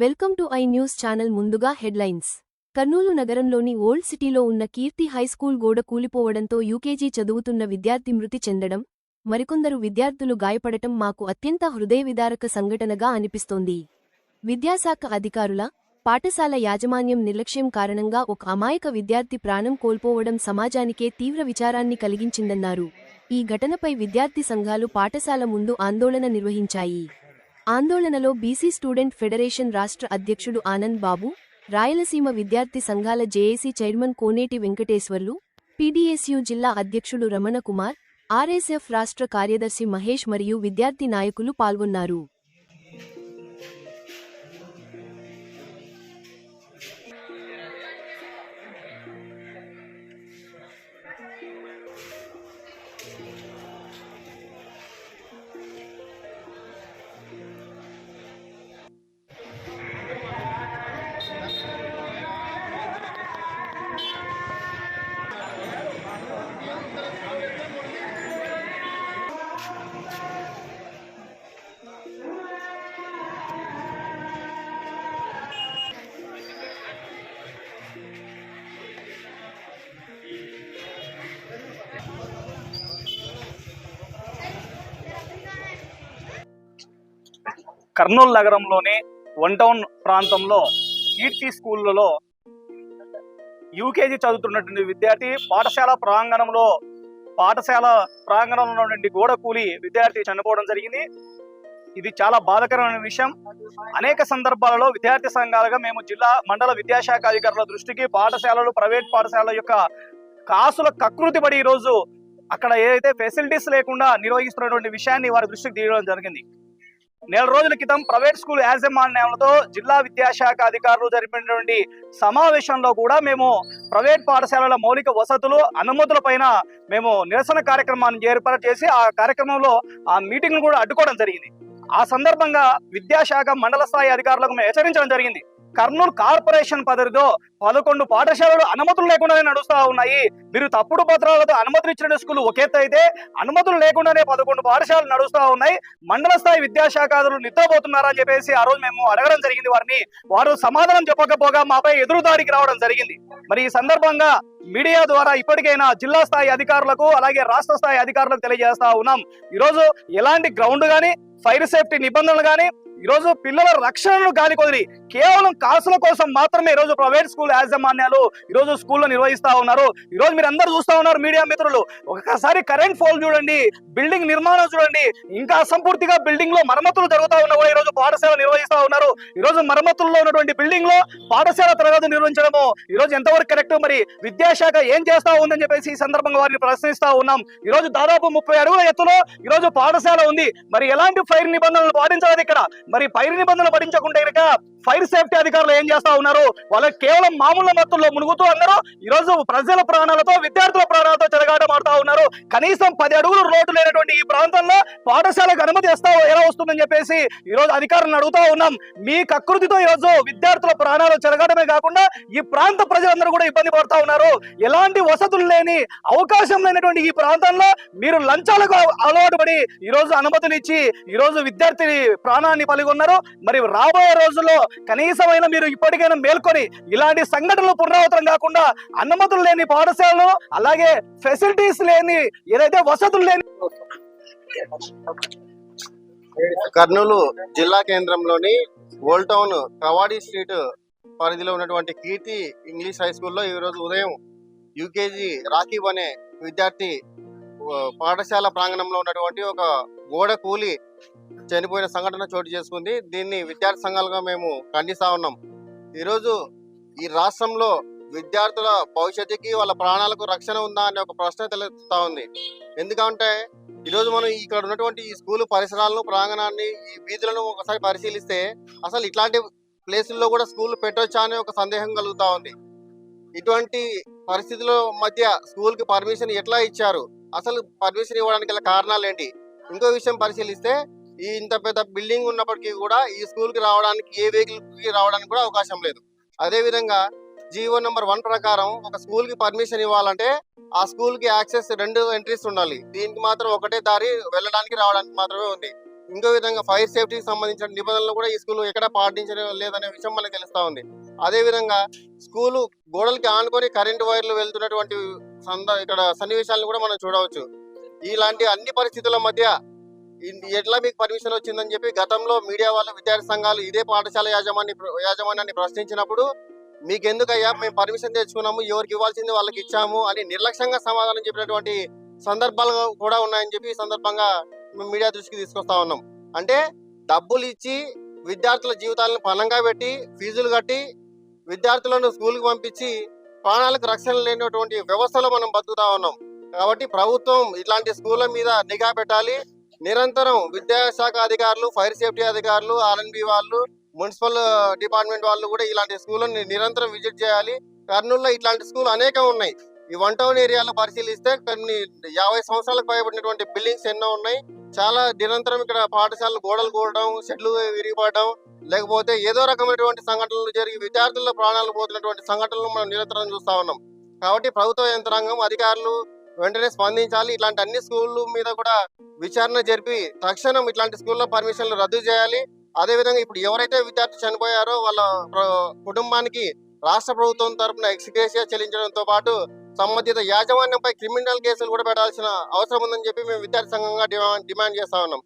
Welcome to I news channel ముందుగా headlines. Kurnool నగరంలోని old సిటీలో ఉన్న కీర్తి హైస్కూల్ గోడ కూలిపోవడంతో యూకేజీ చదువుతున్న విద్యార్థి మృతి చెందడం మరికొందరు విద్యార్థులు గాయపడటం మాకు అత్యంత హృదయవిదారక సంఘటనగా అనిపిస్తోంది. విద్యాశాఖ అధికారుల పాఠశాల యాజమాన్యం నిర్లక్ష్యం కారణంగా ఒక అమాయక విద్యార్థి ప్రాణం కోల్పోవడం సమాజానికే తీవ్ర విచారాన్ని కలిగించిందన్నారు. ఈ ఘటనపై విద్యార్థి సంఘాలు పాఠశాల ముందు ఆందోళన నిర్వహించాయి. ఆందోళనలో బీసీ స్టూడెంట్ ఫెడరేషన్ రాష్ట్ర అధ్యక్షుడు ఆనంద్ బాబు రాయలసీమ విద్యార్థి సంఘాల JAC chairman Koneti Venkateswarlu PDSU జిల్లా అధ్యక్షుడు రమణ కుమార్ ఆర్ఎస్ఎఫ్ రాష్ట్ర కార్యదర్శి మహేష్ మరియు విద్యార్థి నాయకులు పాల్గొన్నారు. కర్నూలు నగరంలోని వన్ టౌన్ ప్రాంతంలో కీర్తి స్కూళ్ళలో యూకేజీ చదువుతున్నటువంటి విద్యార్థి పాఠశాల ప్రాంగణంలో పాఠశాల ప్రాంగణంలో ఉన్నటువంటి గోడ కూలి విద్యార్థి చనిపోవడం జరిగింది. ఇది చాలా బాధాకరమైన విషయం. అనేక సందర్భాలలో విద్యార్థి సంఘాలుగా మేము జిల్లా మండల విద్యాశాఖ అధికారుల దృష్టికి పాఠశాలలు ప్రైవేట్ పాఠశాలల యొక్క కాసుల కకృతి పడి ఈరోజు అక్కడ ఏదైతే ఫెసిలిటీస్ లేకుండా నిర్వహిస్తున్నటువంటి విషయాన్ని వారి దృష్టికి తీయడం జరిగింది. నెల రోజుల క్రితం ప్రైవేట్ స్కూల్ యాజమాన్యంతో జిల్లా విద్యాశాఖ అధికారులు జరిపినటువంటి సమావేశంలో కూడా మేము ప్రైవేట్ పాఠశాలల మౌలిక వసతులు అనుమతుల పైన మేము నిరసన కార్యక్రమాన్ని ఏర్పాటు చేసి ఆ కార్యక్రమంలో ఆ మీటింగ్ కూడా అడ్డుకోవడం జరిగింది. ఆ సందర్భంగా విద్యాశాఖ మండల స్థాయి అధికారులకు మేము హెచ్చరించడం జరిగింది. కర్నూలు కార్పొరేషన్ పరిధిలో పదకొండు పాఠశాలలు అనుమతులు లేకుండానే నడుస్తా ఉన్నాయి. మీరు తప్పుడు పత్రాలతో అనుమతులు ఇచ్చిన స్కూల్ ఒక అయితే అనుమతులు లేకుండానే పదకొండు పాఠశాలలు నడుస్తా ఉన్నాయి. మండల స్థాయి విద్యాశాఖాదులు నిద్రపోతున్నారని చెప్పేసి ఆ రోజు మేము అడగడం జరిగింది వారిని. వారు సమాధానం చెప్పకపోగా మాపై ఎదురుదాడికి రావడం జరిగింది. మరి ఈ సందర్భంగా మీడియా ద్వారా ఇప్పటికైనా జిల్లా స్థాయి అధికారులకు అలాగే రాష్ట్ర స్థాయి అధికారులకు తెలియజేస్తా ఉన్నాం. ఈరోజు ఎలాంటి గ్రౌండ్ గాని ఫైర్ సేఫ్టీ నిబంధనలు గాని ఈరోజు పిల్లల రక్షణను గాలి కొదిరి కేవలం కాసుల కోసం మాత్రమే ఈరోజు ప్రైవేట్ స్కూల్ యాజమాన్యాలు ఈరోజు స్కూల్లో నిర్వహిస్తా ఉన్నారు. ఈరోజు మీరు అందరూ చూస్తా ఉన్నారు మీడియా మిత్రులు. ఒకసారి కరెంట్ ఫోల్ చూడండి బిల్డింగ్ నిర్మాణం చూడండి ఇంకా అసంపూర్తిగా బిల్డింగ్లో మరమ్మతులు జరుగుతా ఉన్నా కూడా ఈరోజు పాఠశాల నిర్వహిస్తా ఉన్నారు. ఈరోజు మరమ్మతుల్లో ఉన్నటువంటి బిల్డింగ్లో పాఠశాల తరగతి నిర్వహించడము ఈరోజు ఎంతవరకు కరెక్ట్ మరి విద్యాశాఖ ఏం చేస్తా ఉందని చెప్పేసి ఈ సందర్భంగా వారిని ప్రశ్నిస్తా ఉన్నాం. ఈరోజు దాదాపు ముప్పై అడుగుల ఎత్తులో ఈరోజు పాఠశాల ఉంది. మరి ఎలాంటి ఫైర్ నిబంధనలు పాటించాలి ఇక్కడ? మరి పైరు నిబంధనలు పడించకుండా కనుక ఫైర్ సేఫ్టీ అధికారులు ఏం చేస్తా ఉన్నారు? వాళ్ళకి కేవలం మామూలు మత్తుల్లో మునుగుతూ అందరూ ఈరోజు ప్రజల ప్రాణాలతో విద్యార్థుల ప్రాణాలతో చెలగాటమాడుతా ఉన్నారు. కనీసం పది అడుగులు రోడ్డు లేనటువంటి ఈ ప్రాంతంలో పాఠశాలకు అనుమతి ఇస్తా ఎలా వస్తుందని చెప్పేసి ఈ రోజు అధికారులను అడుగుతా ఉన్నాం. మీ కకృతితో ఈరోజు విద్యార్థుల ప్రాణాలు చెలగాటమే కాకుండా ఈ ప్రాంత ప్రజలందరూ కూడా ఇబ్బంది పడతా ఉన్నారు. ఎలాంటి వసతులు లేని అవకాశం లేనటువంటి ఈ ప్రాంతంలో మీరు లంచాలకు అలవాటు పడి ఈరోజు అనుమతులు ఇచ్చి ఈ రోజు విద్యార్థి ప్రాణాన్ని పలిగొన్నారు మరి రాబోయే రోజుల్లో కనీసమైన మీరు ఇప్పటికైనా మేల్కొని ఇలాంటి సంఘటనలు పునరావృతం కాకుండా అనుమతులు లేని పాఠశాలలు అలాగే ఫెసిలిటీస్ లేని ఏదైతే వసతులు లేని కర్నూలు జిల్లా కేంద్రంలోని ఓల్డ్ టౌన్ కవాడి స్ట్రీట్ పరిధిలో ఉన్నటువంటి కీర్తి ఇంగ్లీష్ హై స్కూల్లో ఈ రోజు ఉదయం యూకేజీ రాకీబ్ అనే విద్యార్థి పాఠశాల ప్రాంగణంలో ఉన్నటువంటి ఒక గోడ కూలి చనిపోయిన సంఘటన చోటు చేసుకుంది. దీన్ని విద్యార్థి సంఘాలుగా మేము ఖండిస్తా ఉన్నాం. ఈరోజు ఈ రాష్ట్రంలో విద్యార్థుల భవిష్యత్తుకి వాళ్ళ ప్రాణాలకు రక్షణ ఉందా అనే ఒక ప్రశ్న తెలుస్తా ఉంది. ఎందుకంటే ఈరోజు మనం ఇక్కడ ఉన్నటువంటి ఈ స్కూల్ పరిసరాలను ప్రాంగణాన్ని ఈ వీధులను ఒకసారి పరిశీలిస్తే అసలు ఇట్లాంటి ప్లేసుల్లో కూడా స్కూల్ పెట్టొచ్చా అనే ఒక సందేహం కలుగుతా ఉంది. ఇటువంటి పరిస్థితుల మధ్య స్కూల్కి పర్మిషన్ ఎట్లా ఇచ్చారు? అసలు పర్మిషన్ ఇవ్వడానికి గల కారణాలు ఏంటి? ఇంకో విషయం పరిశీలిస్తే ఈ ఇంత పెద్ద బిల్డింగ్ ఉన్నప్పటికీ కూడా ఈ స్కూల్కి రావడానికి ఏ వెహికల్కి రావడానికి కూడా అవకాశం లేదు. అదే విధంగా జీవో నెంబర్ వన్ ప్రకారం ఒక స్కూల్కి పర్మిషన్ ఇవ్వాలంటే ఆ స్కూల్కి యాక్సెస్ రెండు ఎంట్రీస్ ఉండాలి. దీనికి మాత్రం ఒకటే దారి వెళ్ళడానికి రావడానికి మాత్రమే ఉంది. ఇంకో విధంగా ఫైర్ సేఫ్టీకి సంబంధించిన నిబంధనలు కూడా ఈ స్కూల్ ఎక్కడ పాటించడం లేదనే విషయం మనకు తెలుస్తా ఉంది. అదే విధంగా స్కూలు గోడలకి ఆనుకొని కరెంటు వైర్లు వెళ్తున్నటువంటి సంద ఇక్కడ సన్నివేశాలను కూడా మనం చూడవచ్చు. ఇలాంటి అన్ని పరిస్థితుల మధ్య ఎట్లా మీకు పర్మిషన్ వచ్చిందని చెప్పి గతంలో మీడియా వాళ్ళు విద్యార్థి సంఘాలు ఇదే పాఠశాల యాజమాన్య యాజమాన్యాన్ని ప్రశ్నించినప్పుడు మీకెందుకయ్యా మేము పర్మిషన్ తెచ్చుకున్నాము ఎవరికి ఇవ్వాల్సింది వాళ్ళకి ఇచ్చాము అని నిర్లక్ష్యంగా సమాధానం చెప్పినటువంటి సందర్భాలు కూడా ఉన్నాయని చెప్పి ఈ సందర్భంగా మేము మీడియా దృష్టికి తీసుకొస్తా ఉన్నాం. అంటే డబ్బులు ఇచ్చి విద్యార్థుల జీవితాలను పణంగా పెట్టి ఫీజులు కట్టి విద్యార్థులను స్కూల్కి పంపించి ప్రాణాలకు రక్షణ లేనటువంటి వ్యవస్థలో మనం బతుకుతా ఉన్నాం. కాబట్టి ప్రభుత్వం ఇట్లాంటి స్కూళ్ళ మీద నిఘా పెట్టాలి. నిరంతరం విద్యాశాఖ అధికారులు ఫైర్ సేఫ్టీ అధికారులు ఆర్ఎన్బి వాళ్ళు మున్సిపల్ డిపార్ట్మెంట్ వాళ్ళు కూడా ఇలాంటి స్కూళ్ళని నిరంతరం విజిట్ చేయాలి. కర్నూలులో ఇట్లాంటి స్కూల్ అనేకం ఉన్నాయి. ఈ వన్ టౌన్ ఏరియాలో పరిశీలిస్తే కొన్ని యాభై సంవత్సరాలకు పైబడినటువంటి బిల్డింగ్స్ ఎన్నో ఉన్నాయి. చాలా నిరంతరం ఇక్కడ పాఠశాలలు గోడలు కూడడం షెడ్లు విరిగిపడడం లేకపోతే ఏదో రకమైనటువంటి సంఘటనలు జరిగి విద్యార్థుల్లో ప్రాణాలు పోతున్నటువంటి సంఘటనలు మనం నిరంతరం చూస్తూ ఉన్నాం. కాబట్టి ప్రభుత్వ యంత్రాంగం అధికారులు వెంటనే స్పందించాలి. ఇట్లాంటి అన్ని స్కూళ్ళ మీద కూడా విచారణ జరిపి తక్షణం ఇట్లాంటి స్కూల్లో పర్మిషన్లు రద్దు చేయాలి. అదే విధంగా ఇప్పుడు ఎవరైతే విద్యార్థి చనిపోయారో వాళ్ళ కుటుంబానికి రాష్ట్ర ప్రభుత్వం తరఫున ఎక్స్గ్రేషియా చెల్లించడంతో పాటు సంబంధిత యాజమాన్యంపై క్రిమినల్ కేసులు కూడా పెట్టాల్సిన అవసరం ఉందని చెప్పి మేము విద్యార్థి సంఘంగా డిమాండ్ డిమాండ్ చేస్తా ఉన్నాం.